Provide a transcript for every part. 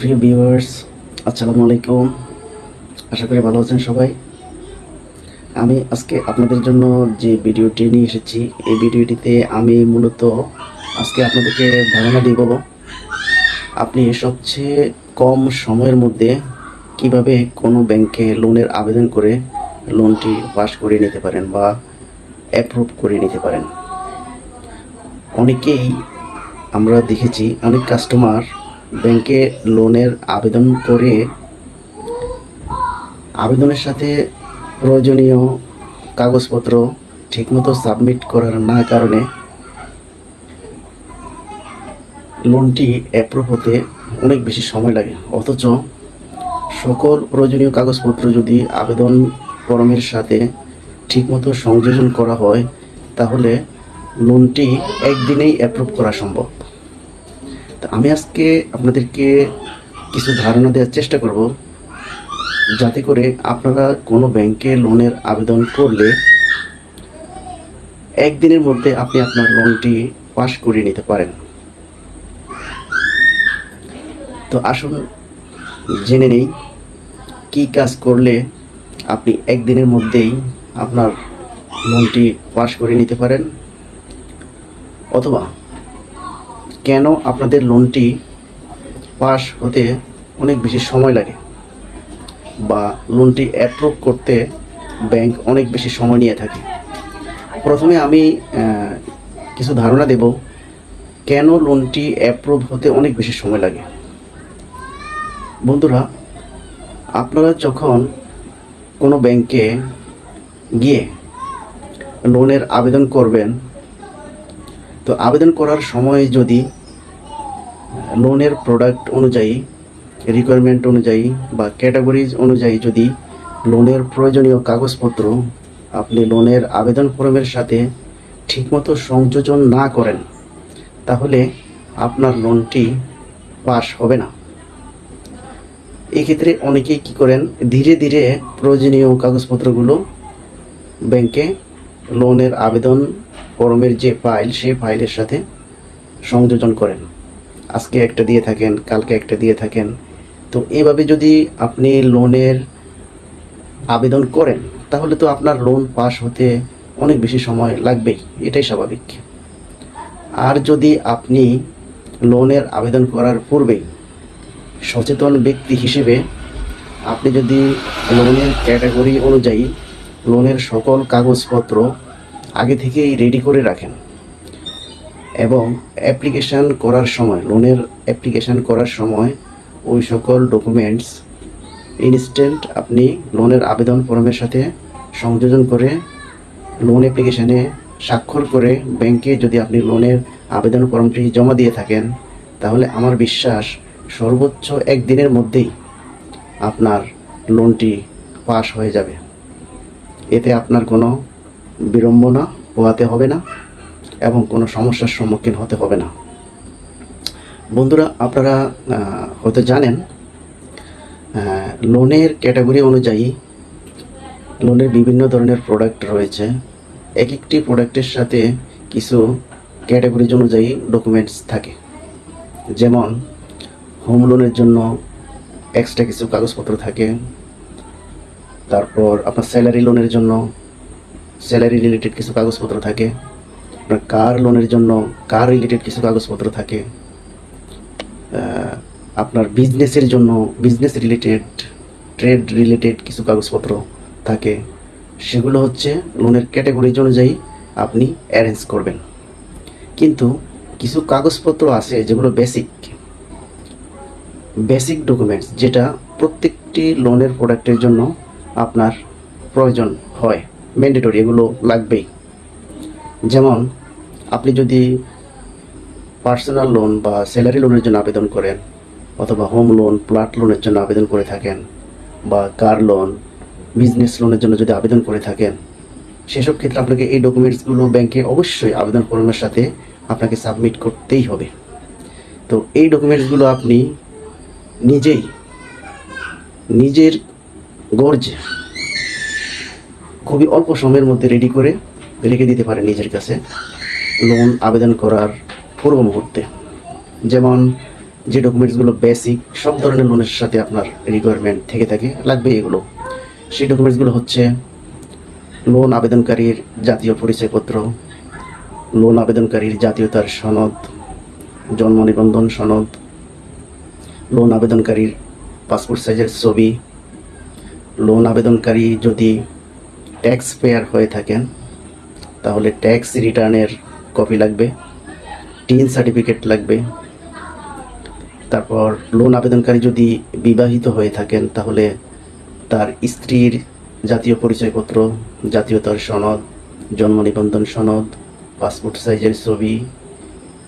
প্রিয় ভিউয়ার্স, আসসালামু আলাইকুম। আশা করি ভালো আছেন সবাই। আমি আজকে আপনাদের জন্য যে ভিডিওটি নিয়ে এসেছি, এই ভিডিওটিতে আমি মূলত আজকে আপনাদেরকে ধারণা দিয়ে দিব আপনি সবচেয়ে কম সময়ের মধ্যে কীভাবে কোনো ব্যাংকে লোনের আবেদন করে লোনটি পাস করে নিতে পারেন বা অ্যাপ্রুভ করে নিতে পারেন। অনেকেই আমরা দেখেছি, অনেক কাস্টমার ব্যাংকে লোনের আবেদন করে আবেদনের সাথে প্রয়োজনীয় কাগজপত্র ঠিকমতো সাবমিট করার না কারণে লোনটি অ্যাপ্রুভ হতে অনেক বেশি সময় লাগে। অথচ সকল প্রয়োজনীয় কাগজপত্র যদি আবেদন ফর্মের সাথে ঠিকমতো সংযোজন করা হয়, তাহলে লোনটি একদিনেই অ্যাপ্রুভ করা সম্ভব। তা আমি আজকে আপনাদেরকে কিছু ধারণা দেওয়ার চেষ্টা করব। যাতে করে আপনারা কোনো ব্যাংকে লোনের আবেদন করলে একদিনের মধ্যে আপনি আপনার লোনটি পাস করিয়ে নিতে পারেন। তো আসুন, জেনে নেই কি কাজ করলে আপনি একদিনের মধ্যেই আপনার লোনটি পাস করে নিতে পারেন, অথবা কেন আপনাদের লোনটি পাস হতে অনেক বেশি সময় লাগে? বা লোনটি অ্যাপ্রুভ করতে ব্যাংক অনেক বেশি সময় নিয়ে থাকে? প্রথমে আমি কিছু ধারণা দেব কেন লোনটি অ্যাপ্রুভ হতে অনেক বেশি সময় লাগে। বন্ধুরা, আপনারা যখন কোনো ব্যাংকে গিয়ে লোনের আবেদন করবেন, তো আবেদন করার সময় যদি লোনের প্রোডাক্ট অনুযায়ী রিকোয়ারমেন্ট অনুযায়ী বা ক্যাটাগরিজ অনুযায়ী যদি লোনের প্রয়োজনীয় কাগজপত্র আপনি লোনের আবেদন ফর্মের সাথে ঠিকমতো সংযোজন না করেন, তাহলে আপনার লোনটি পাস হবে না। এক্ষেত্রে অনেকেই কি করেন, ধীরে ধীরে প্রয়োজনীয় কাগজপত্রগুলো ব্যাংকে লোনের আবেদন ফর্মের যে ফাইল সেই ফাইলের সাথে সংযোজন করেন। আজকে একটা দিয়ে থাকেন, কালকে একটা দিয়ে থাকেন। তো এভাবে যদি আপনি লোনের আবেদন করেন, তাহলে তো আপনার লোন পাস হতে অনেক বেশি সময় লাগবেই। এটাই স্বাভাবিক। আর যদি আপনি লোনের আবেদন করার পূর্বেই সচেতন ব্যক্তি হিসেবে আপনি যদি লোনের ক্যাটাগরি অনুযায়ী লোনের সকল কাগজপত্র আগে থেকেই রেডি করে রাখেন এবং অ্যাপ্লিকেশান করার সময় লোনের অ্যাপ্লিকেশান করার সময় ওই সকল ডকুমেন্টস ইনস্ট্যান্ট আপনি লোনের আবেদন ফর্মের সাথে সংযোজন করে লোন অ্যাপ্লিকেশানে স্বাক্ষর করে ব্যাংকে যদি আপনি লোনের আবেদন ফর্মটি জমা দিয়ে থাকেন, তাহলে আমার বিশ্বাস সর্বোচ্চ একদিনের মধ্যেই আপনার লোনটি পাস হয়ে যাবে। এতে আপনার কোনো বিড়ম্বনা পোহাতে হবে না। এবং কোনো সমস্যার সম্মুখীন হতে হবে না। বন্ধুরা, আপনারা হয়তো জানেন লোনের ক্যাটাগরি অনুযায়ী লোনের বিভিন্ন ধরনের প্রোডাক্ট রয়েছে। এক একটি প্রোডাক্টের সাথে কিছু ক্যাটাগরিজ অনুযায়ী ডকুমেন্টস থাকে। যেমন, হোম লোনের জন্য এক্সট্রা কিছু কাগজপত্র থাকে। তারপর আপনার স্যালারি লোনের জন্য স্যালারি রিলেটেড কিছু কাগজপত্র থাকে। আপনার কার লোনের জন্য, কার রিলেটেড কিছু কাগজপত্র থাকে? আপনার বিজনেসের জন্য বিজনেস রিলেটেড ট্রেড রিলেটেড কিছু কাগজপত্র থাকে। সেগুলো হচ্ছে লোনের ক্যাটাগরি অনুযায়ী আপনি অ্যারেঞ্জ করবেন। কিন্তু কিছু কাগজপত্র আছে যেগুলো বেসিক বেসিক ডকুমেন্টস যেটা প্রত্যেকটি লোনের প্রোডাক্টের জন্য আপনার প্রয়োজন হয়। ম্যান্ডেটরি এগুলো লাগবেই। যেমন আপনি যদি পার্সোনাল লোন বা স্যালারি লোনের জন্য আবেদন করেন, অথবা হোম লোন প্লাট লোনের জন্য আবেদন করে থাকেন, বা কার লোন বিজনেস লোনের জন্য যদি আবেদন করে থাকেন, সেসব ক্ষেত্রে আপনাকে এই ডকুমেন্টসগুলো ব্যাংকে অবশ্যই আবেদন করানোর সাথে আপনাকে সাবমিট করতেই হবে। তো এই ডকুমেন্টসগুলো আপনি নিজেই, নিজের গর্জে খুবই অল্প সময়ের মধ্যে রেডি করে রেখে দিতে পারেন নিজের কাছে। লোন আবেদন করার পূর্ব মুহূর্তে। যেমন যে ডকুমেন্টসগুলো বেসিক সব ধরনের লোনের সাথে আপনার রিকোয়ারমেন্ট থেকে থাকে, লাগবে এগুলো। সেই ডকুমেন্টসগুলো হচ্ছে লোন আবেদনকারীর জাতীয় পরিচয়পত্র লোন আবেদনকারীর জাতীয়তার সনদ, জন্ম নিবন্ধন সনদ লোন আবেদনকারীর পাসপোর্ট সাইজের ছবি লোন আবেদনকারী যদি ট্যাক্স পেয়ার হয়ে থাকেন, তাহলে ট্যাক্স রিটার্নের কপি লাগবে টিন সার্টিফিকেট লাগবে। তারপর লোন আবেদনকারী যদি বিবাহিত হয়ে থাকেন, তাহলে তার স্ত্রীর জাতীয় পরিচয়পত্র, জাতীয়তার সনদ, জন্ম নিবন্ধন সনদ পাসপোর্ট সাইজের ছবি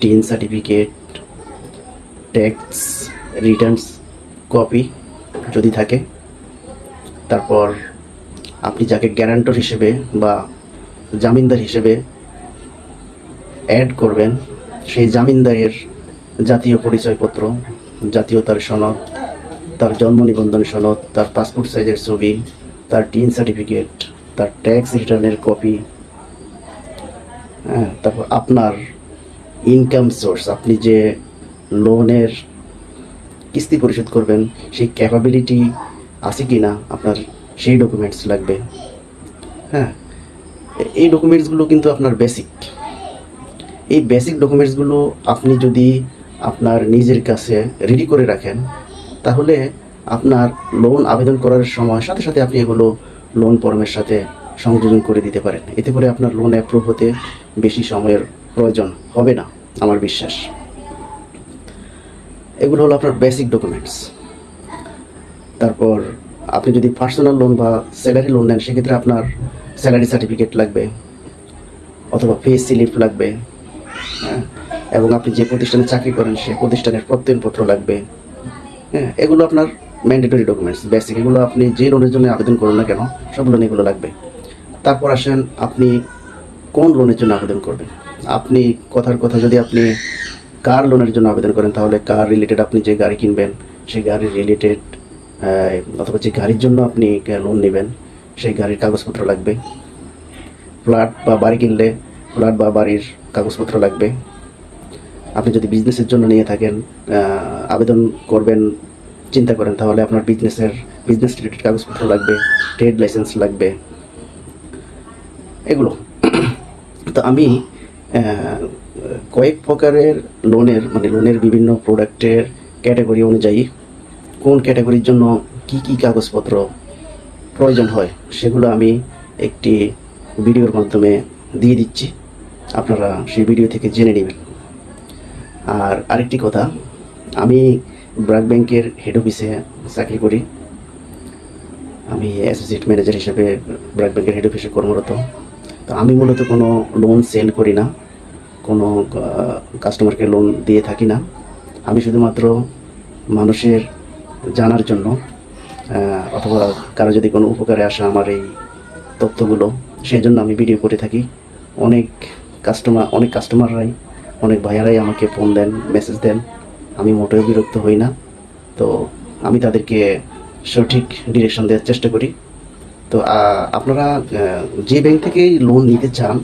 TIN certificate tax returns copy যদি থাকে। তারপর আপনি যাকে গ্যারান্টর হিসেবে বা জামিনদার হিসেবে অ্যাড করবেন সেই জামিনদারের জাতীয় পরিচয়পত্র, জাতীয়তার সনদ, তার জন্ম নিবন্ধন সনদ, তার পাসপোর্ট সাইজের ছবি, তার টিন সার্টিফিকেট তার ট্যাক্স রিটার্নের কপি হ্যাঁ তারপর আপনার ইনকাম সোর্স আপনি যে লোনের কিস্তি পরিশোধ করবেন, সেই ক্যাপাবিলিটি আছে কি না আপনার সেই ডকুমেন্টস লাগবে। হ্যাঁ এই ডকুমেন্টসগুলো কিন্তু আপনার বেসিক এই বেসিক ডকুমেন্টসগুলো আপনি যদি আপনার নিজের কাছে রেডি করে রাখেন, তাহলে আপনার লোন আবেদন করার সময় সাথে সাথে আপনি এগুলো লোন ফর্মের সাথে সংযোজন করে দিতে পারেন। এতে করে আপনার লোন অ্যাপ্রুভ হতে বেশি সময়ের প্রয়োজন হবে না, আমার বিশ্বাস। এগুলো হলো আপনার বেসিক ডকুমেন্টস তারপর আপনি যদি পার্সোনাল লোন বা স্যালারি লোন নেন, সেক্ষেত্রে আপনার স্যালারি সার্টিফিকেট লাগবে, অথবা পে স্লিপ লাগবে। হ্যাঁ এবং আপনি যে প্রতিষ্ঠানে চাকরি করেন সেই প্রতিষ্ঠানের প্রত্যয়নপত্র লাগবে। হ্যাঁ এগুলো আপনার ম্যান্ডেটরি ডকুমেন্টস বেসিক এগুলো আপনি যে লোনের জন্য আবেদন করুন না কেন, সব লোনে এগুলো লাগবে। তারপর আসেন, আপনি কোন লোনের জন্য আবেদন করবেন? আপনি, কথার কথা যদি আপনি কার লোনের জন্য আবেদন করেন, তাহলে কার রিলেটেড আপনি যে গাড়ি কিনবেন, সেই গাড়ির রিলেটেড অথবা যে গাড়ির জন্য আপনি লোন নেবেন, সেই গাড়ির কাগজপত্র লাগবে। ফ্ল্যাট বা বাড়ি কিনলে ফ্ল্যাট বা বাড়ির কাগজপত্র লাগবে। আপনি যদি বিজনেসের জন্য নিয়ে থাকেন আবেদন করবেন, চিন্তা করেন, তাহলে আপনার বিজনেসের বিজনেস রিলেটেড কাগজপত্র লাগবে ট্রেড লাইসেন্স লাগবে। এগুলো। তো আমি কয়েক প্রকারের লোনের মানে লোনের বিভিন্ন প্রোডাক্টের ক্যাটাগরি অনুযায়ী কোন ক্যাটাগরির জন্য কি কি কাগজপত্র প্রয়োজন হয়, সেগুলো আমি একটি ভিডিওর মাধ্যমে দিয়ে দিচ্ছি। আপনারা সেই ভিডিও থেকে জেনে নেবেন। আর আরেকটি কথা, আমি ব্র্যাক ব্যাংকের হেড অফিসে চাকরি করি। আমি অ্যাসোসিয়েট ম্যানেজার হিসেবে ব্র্যাক ব্যাংকের হেড অফিসে কর্মরত। তো আমি মূলত কোনো লোন সেল করি না, কোনো কাস্টমারকে লোন দিয়ে থাকি না। আমি শুধুমাত্র মানুষের জানার জন্য অথবা কারও যদি কোনো উপকারে আসে আমার এই তথ্যগুলো সেই জন্য আমি ভিডিও করে থাকি। অনেক কাস্টমার অনেক কাস্টমাররাই অনেক ভাইয়ারাই আমাকে ফোন দেন মেসেজ দেন। আমি মোটেও বিরক্ত হই না। তো আমি তাদেরকে সঠিক ডিরেকশন দেওয়ার চেষ্টা করি। তো আপনারা যে ব্যাংক থেকে লোন নিতে চান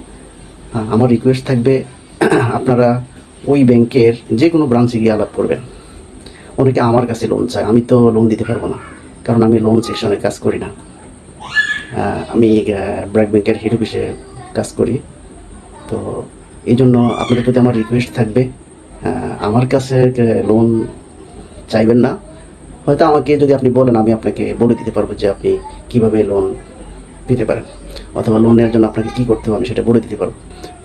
আমার রিকোয়েস্ট থাকবে, আপনারা ওই ব্যাংকের যে কোনো ব্রাঞ্চে গিয়ে আলাপ করবেন। অনেকে আমার কাছে লোন চায়, আমি তো লোন দিতে পারব না, কারণ আমি লোন সেকশনে কাজ করি না। আমি ব্র্যাক ব্যাংকের হেড অফিসে কাজ করি। তো এই জন্য আপনাদের প্রতি আমার রিকোয়েস্ট থাকবে আমার কাছে লোন চাইবেন না, হয়তো আমাকে যদি আপনি বলেন, আমি আপনাকে বলে দিতে পারব যে আপনি কীভাবে লোন পেতে পারেন, অথবা লোনের জন্য আপনাকে কি করতে হবে আমি সেটা বলে দিতে পারব।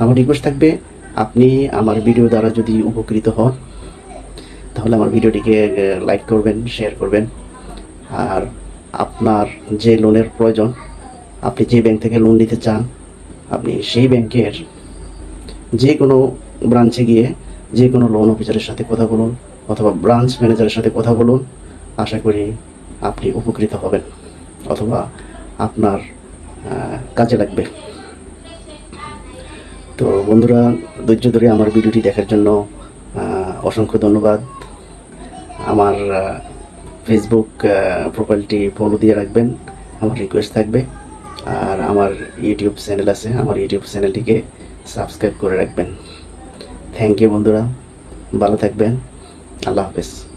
আমার রিকোয়েস্ট থাকবে, আপনি আমার ভিডিও দ্বারা যদি উপকৃত হন, তাহলে আমার ভিডিওটিকে লাইক করবেন শেয়ার করবেন। আর আপনার যে লোনের প্রয়োজন, আপনি যে ব্যাংক থেকে লোন নিতে চান, আপনি সেই ব্যাংকের যে কোনো ব্রাঞ্চে গিয়ে যে কোনো লোন অফিসারের সাথে কথা বলুন অথবা ব্রাঞ্চ ম্যানেজারের সাথে কথা বলুন, আশা করি আপনি উপকৃত হবেন অথবা আপনার কাজে লাগবে। তো বন্ধুরা, ধৈর্য ধরে আমার ভিডিওটি দেখার জন্য অসংখ্য ধন্যবাদ। আমার ফেসবুক প্রোফাইলটি ফলো দিয়ে রাখবেন, আমার রিকোয়েস্ট থাকবে। আর আমার ইউটিউব চ্যানেল আছে, আমার ইউটিউব চ্যানেলটিকে সাবস্ক্রাইব করে রাখবেন। থ্যাংক ইউ বন্ধুরা। ভালো থাকবেন। আল্লাহ হাফেজ।